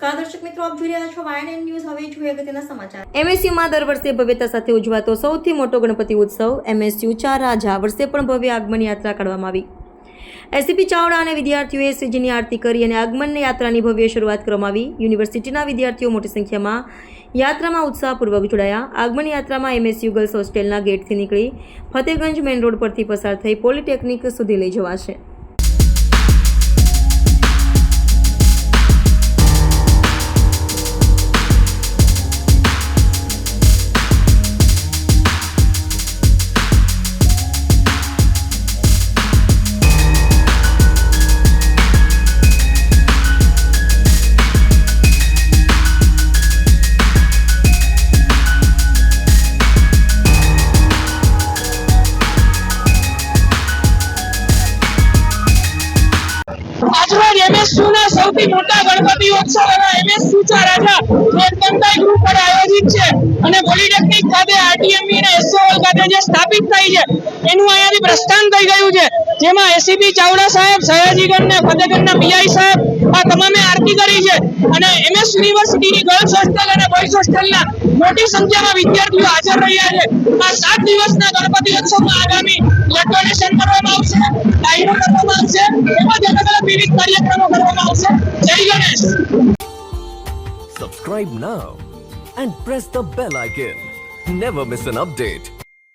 નમસ્કાર, દર્શક મિત્રો, આપ જોઈ રહ્યા છો વાયન ન્યૂઝ હવે જોઈએ અગત્યના સમાચાર. એમએસયુમાં દર વર્ષે ભવ્યતા સાથે ઉજવાતો સૌથી મોટો ગણપતિ ઉત્સવ એમએસયુ ચાર રાજા વર્ષે પણ ભવ્ય આગમન યાત્રા કાઢવામાં આવી. એસીપી ચાવડા અને વિદ્યાર્થીઓએ શ્રીજીની આરતી કરી અને આગમન યાત્રાની ભવ્ય શરૂઆત કરવામાં આવી. યુનિવર્સિટીના વિદ્યાર્થીઓ મોટી સંખ્યામાં યાત્રામાં ઉત્સાહપૂર્વક જોડાયા. આગમન યાત્રામાં એમએસયુ ગર્લ્સ હોસ્ટેલના ગેટથી નીકળી ફતેગંજ મેઇન રોડ પરથી પસાર થઈ પોલિટેકનિક સુધી લઈ જવાશે. આજરોજ એમએસયુ સૌથી મોટા છે. અને પોલિટેકનિક ખાતે આરટીએમવી અને એસીપી ચાવડા સાહેબ ને ફતેગઢના પીઆઈ સાહેબ, આ તમામે આરતી કરી છે. અને એમએસ યુનિવર્સિટીની ગર્લ્સ હોસ્ટેલ અને બોયઝ હોસ્ટેલના મોટી સંખ્યામાં વિદ્યાર્થીઓ હાજર રહ્યા છે. આ સાત દિવસના ગણપતિ ઉત્સવમાં આગામી બ્લડ ડોનેશન કરવામાં આવશે. એમાં અલગ અલગ વિવિધ કાર્યક્રમો કરવામાં આવશે Jai Ganesh Subscribe now and press the bell icon. Never miss an update.